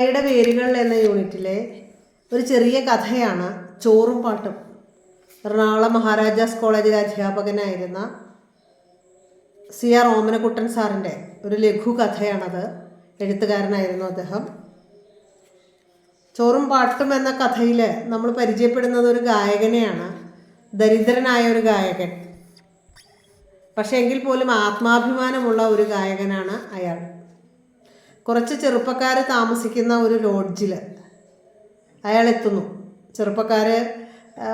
കഥയുടെ വേരുകൾ എന്ന യൂണിറ്റിലെ ഒരു ചെറിയ കഥയാണ് ചോറും പാട്ടും. എറണാകുളം മഹാരാജാസ് കോളേജിലെ അധ്യാപകനായിരുന്ന സി ആർ ഓമനക്കുട്ടൻ സാറിന്റെ ഒരു ലഘു കഥയാണത്. എഴുത്തുകാരനായിരുന്നു അദ്ദേഹം. ചോറും പാട്ടും എന്ന കഥയിൽ നമ്മൾ പരിചയപ്പെടുന്നത് ഒരു ഗായകനെയാണ്. ദരിദ്രനായ ഒരു ഗായകൻ. പക്ഷേ എങ്കിൽ പോലും ആത്മാഭിമാനമുള്ള ഒരു ഗായകനാണ് അയാൾ. കുറച്ച് ചെറുപ്പക്കാർ താമസിക്കുന്ന ഒരു ലോഡ്ജിൽ അയാൾ എത്തുന്നു ചെറുപ്പക്കാർ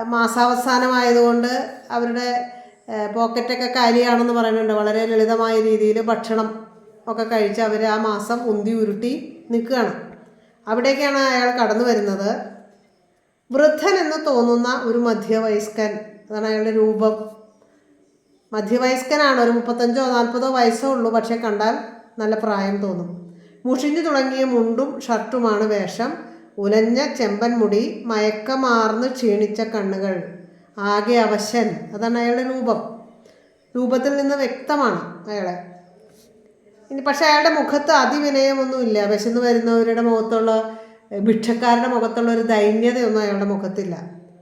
മാസാവസാനമായതുകൊണ്ട് അവരുടെ പോക്കറ്റൊക്കെ കാലിയാണെന്ന് പറയുന്നുണ്ട്. വളരെ ലളിതമായ രീതിയിൽ ഭക്ഷണം ഒക്കെ കഴിച്ച് അവർ ആ മാസം ഉന്തി ഉരുട്ടി നിൽക്കുകയാണ്. അവിടേക്കാണ് അയാൾ കടന്നു വരുന്നത്. വൃദ്ധൻ എന്ന് തോന്നുന്ന ഒരു മധ്യവയസ്കൻ അതാണ് അയാളുടെ രൂപം. മധ്യവയസ്കനാണ്. ഒരു മുപ്പത്തഞ്ചോ നാൽപ്പതോ വയസ്സോ ഉള്ളൂ. പക്ഷേ കണ്ടാൽ നല്ല പ്രായം തോന്നും. മുഷിഞ്ഞു തുടങ്ങിയ മുണ്ടും ഷർട്ടുമാണ് വേഷം. ഉലഞ്ഞ ചെമ്പൻ മുടി മയക്കമാർന്ന് ക്ഷീണിച്ച കണ്ണുകൾ. ആകെ അവശൻ. അതാണ് അയാളുടെ രൂപം. രൂപത്തിൽ നിന്ന് വ്യക്തമാണ് അയാളെ. ഇനി പക്ഷേ അയാളുടെ മുഖത്ത് അതിവിനയമൊന്നുമില്ല. വിശന്ന് വരുന്നവരുടെ മുഖത്തുള്ള ഭിക്ഷക്കാരുടെ മുഖത്തുള്ള ഒരു ദൈന്യതയൊന്നും അയാളുടെ മുഖത്തില്ല.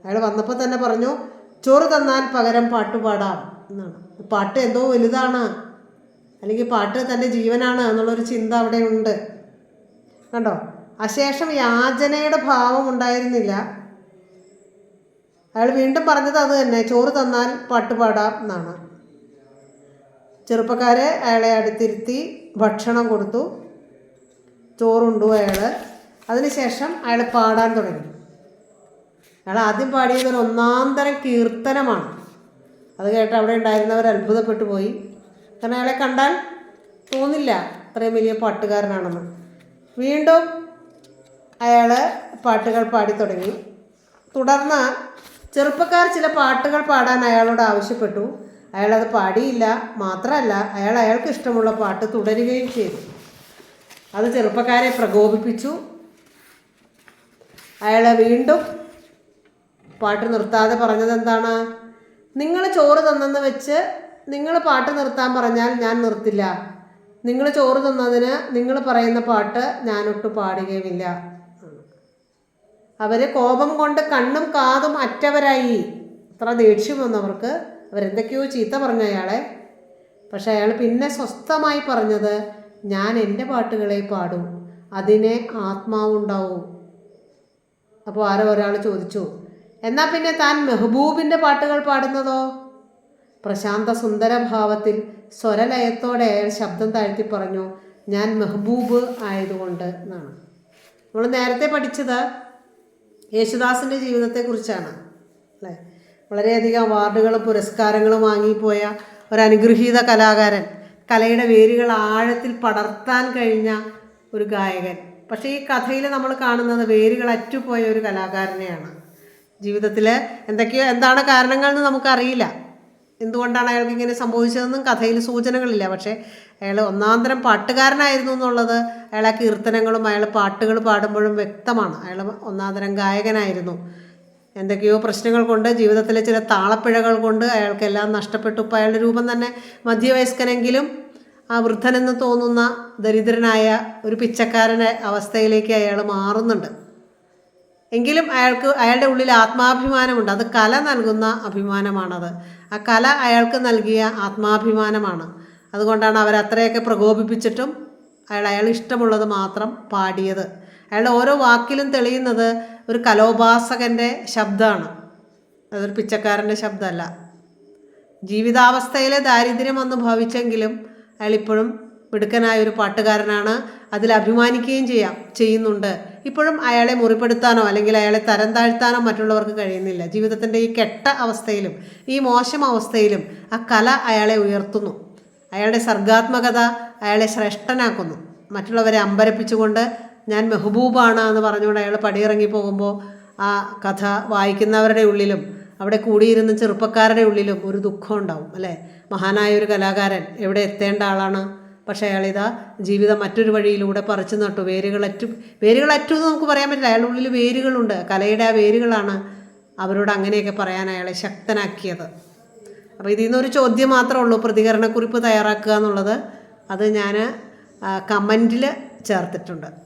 അയാൾ വന്നപ്പോൾ തന്നെ പറഞ്ഞു ചോറ് തന്നാൽ പകരം പാട്ട് പാടാം എന്നാണ്. പാട്ട് എന്തോ വലുതാണ്. അല്ലെങ്കിൽ പാട്ട് തന്റെ ജീവനാണ് എന്നുള്ളൊരു ചിന്ത അവിടെ ഉണ്ട്. കണ്ടോ? അശേഷം യാചനയുടെ ഭാവം ഉണ്ടായിരുന്നില്ല. അയാൾ വീണ്ടും പറഞ്ഞത് അത് തന്നെ ചോറ് തന്നാൽ പാട്ട് പാടാം എന്നാണ്. ചെറുപ്പക്കാരെ അയാളെ അടുത്തിരുത്തി ഭക്ഷണം കൊടുത്തു. ചോറുണ്ടു അയാൾ അതിനുശേഷം അയാൾ പാടാൻ തുടങ്ങി. അയാൾ ആദ്യം പാടിയത് ഒരു ഒന്നാം തരം കീർത്തനമാണ്. അത് കേട്ട് അവിടെ ഉണ്ടായിരുന്നവർ അത്ഭുതപ്പെട്ടു പോയി. കാരണം അയാളെ കണ്ടാൽ? തോന്നില്ല. അത്രയും വലിയ പാട്ടുകാരനാണെന്ന്. വീണ്ടും അയാൾ പാട്ടുകൾ പാടി തുടങ്ങി. തുടർന്ന് ചെറുപ്പക്കാർ ചില പാട്ടുകൾ പാടാൻ അയാളോട് ആവശ്യപ്പെട്ടു. അയാളത് പാടിയില്ല. മാത്രമല്ല അയാൾ അയാൾക്ക് ഇഷ്ടമുള്ള പാട്ട് തുടരുകയും ചെയ്തു. അത് ചെറുപ്പക്കാരെ പ്രകോപിപ്പിച്ചു. അയാളെ വീണ്ടും പാട്ട് നിർത്താതെ പറഞ്ഞത് എന്താണ് നിങ്ങൾ ചോറ് തന്നെന്ന് വെച്ച് നിങ്ങൾ പാട്ട് നിർത്താൻ പറഞ്ഞാൽ ഞാൻ നിർത്തില്ല. നിങ്ങൾ ചോറ് തന്നതിന് നിങ്ങൾ പറയുന്ന പാട്ട് ഞാനൊട്ട് പാടുകയുമില്ല. അവർ കോപം കൊണ്ട് കണ്ണും കാതും അറ്റവരായി. അത്ര ദേഷ്യം വന്നവർക്ക് അവരെന്തൊക്കെയോ ചീത്ത പറഞ്ഞു അയാളെ. പക്ഷെ അയാൾ പിന്നെ സ്വസ്ഥമായി പറഞ്ഞത് ഞാൻ എന്റെ പാട്ടുകളെ പാടും. അതിനെ ആത്മാവുണ്ടാവും അപ്പോൾ ആരോ ഒരാൾ ചോദിച്ചു എന്നാൽ പിന്നെ താൻ മെഹബൂബിന്റെ പാട്ടുകൾ പാടുന്നതോ? പ്രശാന്ത സുന്ദര ഭാവത്തിൽ സ്വരലയത്തോടെ അയാൾ ശബ്ദം താഴ്ത്തി പറഞ്ഞു ഞാൻ മെഹബൂബ് ആയതുകൊണ്ട് എന്നാണ്. നമ്മൾ നേരത്തെ പഠിച്ചത് യേശുദാസിന്റെ ജീവിതത്തെക്കുറിച്ചാണ് അല്ലേ? വളരെയധികം അവാർഡുകളും പുരസ്കാരങ്ങളും വാങ്ങിപ്പോയ ഒരു അനുഗ്രഹീത കലാകാരൻ കലയുടെ വേരുകൾ ആഴത്തിൽ പടർത്താൻ കഴിഞ്ഞ ഒരു ഗായകൻ. പക്ഷേ ഈ കഥയിൽ നമ്മൾ കാണുന്നത് വേരുകൾ അറ്റുപോയ ഒരു കലാകാരനെയാണ്. ജീവിതത്തിൽ എന്തൊക്കെയോ എന്താണ് കാരണങ്ങൾ എന്ന് നമുക്കറിയില്ല. എന്തുകൊണ്ടാണ് അയാൾക്ക് ഇങ്ങനെ സംഭവിച്ചതെന്നും കഥയിൽ സൂചനകളില്ല. പക്ഷേ അയാൾ ഒന്നാന്തരം പാട്ടുകാരനായിരുന്നു എന്നുള്ളത് അയാളെ കീർത്തനങ്ങളും അയാൾ പാട്ടുകൾ പാടുമ്പോഴും വ്യക്തമാണ്. അയാൾ ഒന്നാന്തരം ഗായകനായിരുന്നു. എന്തൊക്കെയോ പ്രശ്നങ്ങൾ കൊണ്ട് ജീവിതത്തിലെ ചില താളപ്പിഴകൾ കൊണ്ട് അയാൾക്കെല്ലാം നഷ്ടപ്പെട്ടു. ഇപ്പോൾ അയാളുടെ രൂപം തന്നെ മധ്യവയസ്കനെങ്കിലും ആ വൃദ്ധനെന്ന് തോന്നുന്ന ദരിദ്രനായ ഒരു പിച്ചക്കാരന്റെ അവസ്ഥയിലേക്ക് അയാൾ മാറുന്നുണ്ട്. എങ്കിലും അയാൾക്ക് അയാളുടെ ഉള്ളിൽ ആത്മാഭിമാനമുണ്ട്. അത് കല നൽകുന്ന അഭിമാനമാണത്. ആ കല അയാൾക്ക് നൽകിയ ആത്മാഭിമാനമാണ്. അതുകൊണ്ടാണ് അവരത്രയൊക്കെ പ്രകോപിപ്പിച്ചിട്ടും അയാൾ അയാൾ ഇഷ്ടമുള്ളത് മാത്രം പാടിയത്. അയാളുടെ ഓരോ വാക്കിലും തെളിയുന്നത് ഒരു കലോപാസകന്റെ ശബ്ദമാണ്. അതൊരു പിച്ചക്കാരന്റെ ശബ്ദമല്ല. ജീവിതാവസ്ഥയിലെ ദാരിദ്ര്യം വന്ന് ഭവിച്ചെങ്കിലും അയാൾ ഇപ്പോഴും മിടുക്കനായ ഒരു പാട്ടുകാരനാണ് അതിൽ അഭിമാനിക്കുകയും ചെയ്യാം ചെയ്യുന്നുണ്ട്. ഇപ്പോഴും അയാളെ മുറിപ്പെടുത്താനോ അല്ലെങ്കിൽ അയാളെ തരം താഴ്ത്താനോ മറ്റുള്ളവർക്ക് കഴിയുന്നില്ല. ജീവിതത്തിന്റെ ഈ കെട്ട അവസ്ഥയിലും ഈ മോശം അവസ്ഥയിലും ആ കല അയാളെ ഉയർത്തുന്നു. അയാളുടെ സർഗാത്മകത അയാളെ ശ്രേഷ്ഠനാക്കുന്നു. മറ്റുള്ളവരെ അമ്പരപ്പിച്ചുകൊണ്ട് ഞാൻ മെഹബൂബാണ് എന്ന് പറഞ്ഞുകൊണ്ട് അയാൾ പടിയിറങ്ങി പോകുമ്പോൾ ആ കഥ വായിക്കുന്നവരുടെ ഉള്ളിലും അവിടെ കൂടിയിരുന്ന ചെറുപ്പക്കാരുടെ ഉള്ളിലും ഒരു ദുഃഖം ഉണ്ടാവും അല്ലേ? മഹാനായ ഒരു കലാകാരൻ എവിടെ എത്തേണ്ട ആളാണ്? പക്ഷേ അയാളിതാ ജീവിതം മറ്റൊരു വഴിയിലൂടെ പറിച്ചു നട്ടു. വേരുകളറ്റു വേരുകളറ്റു എന്ന് നമുക്ക് പറയാൻ പറ്റില്ല. അയാളുടെ ഉള്ളിൽ വേരുകളുണ്ട്. കലയുടെ ആ വേരുകളാണ് അവരോട് അങ്ങനെയൊക്കെ പറയാൻ അയാളെ ശക്തനാക്കിയത്. അപ്പോൾ ഇതിൽ നിന്നൊരു ചോദ്യം മാത്രമേ ഉള്ളൂ. പ്രതികരണക്കുറിപ്പ് തയ്യാറാക്കുക എന്നുള്ളത്. അത് ഞാൻ കമന്റിൽ ചേർത്തിട്ടുണ്ട്.